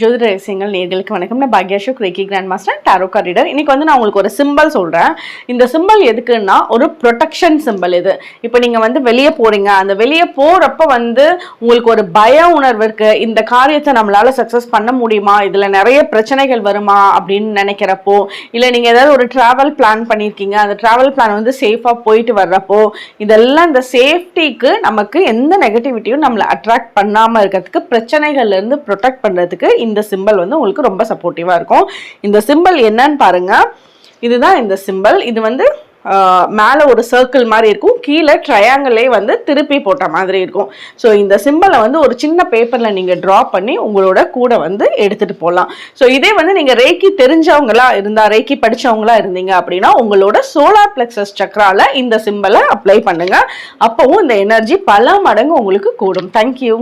ஜோதிட ரகசியங்கள் நேர்களுக்கு வணக்கம். நான் Bhagyashok reiki grand master tarot card reader இன்னைக்கு வந்து நான் உங்களுக்கு ஒரு சிம்பல் சொல்கிறேன் இந்த சிம்பல் எதுக்குன்னா ஒரு ப்ரொடெக்ஷன் சிம்பல் இது. இப்போ நீங்கள் வந்து வெளியே போகிறீங்க அந்த வெளியே போகிறப்ப வந்து உங்களுக்கு ஒரு பய உணர்வு இருக்குது இந்த காரியத்தை நம்மளால் சக்ஸஸ் பண்ண முடியுமா? இதில் நிறைய பிரச்சனைகள் வருமா? அப்படின்னு நினைக்கிறப்போ இல்லை நீங்கள் ஏதாவது ஒரு ட்ராவல் பிளான் பண்ணியிருக்கீங்க அந்த ட்ராவல் பிளான் வந்து சேஃபாக போயிட்டு வர்றப்போ இதெல்லாம் இந்த சேஃப்டிக்கு நமக்கு எந்த நெகட்டிவிட்டியும் நம்மளை அட்ராக்ட் பண்ணாமல் இருக்கிறதுக்கு பிரச்சனைகள்லேருந்து ப்ரொடெக்ட் பண்ணுறதுக்கு இந்த சிம்பல் வந்து உங்களுக்கு ரொம்ப சப்போர்ட்டிவாக இருக்கும். இந்த சிம்பல் என்னன்னு பாருங்க. இதுதான் இந்த சிம்பல் இது வந்து மேலே ஒரு சர்க்கிள் மாதிரி இருக்கும். கீழே ட்ரையாங்கிளே வந்து திருப்பி போட்ட மாதிரி இருக்கும். ஸோ இந்த சிம்பலை வந்து ஒரு சின்ன பேப்பரில் நீங்கள் ட்ரா பண்ணி உங்களோட கூட வந்து எடுத்துகிட்டு போகலாம் ஸோ இதே வந்து நீங்கள் ரேக்கி தெரிஞ்சவங்களா இருந்தால் ரேக்கி படிச்சவங்களா இருந்தீங்க அப்படின்னா உங்களோட சோலார் பிளெக்ஸஸ் சக்கரால இந்த சிம்பலை அப்ளை பண்ணுங்கள் அப்போவும் இந்த எனர்ஜி பல மடங்கு உங்களுக்கு கூடும். தேங்க்யூ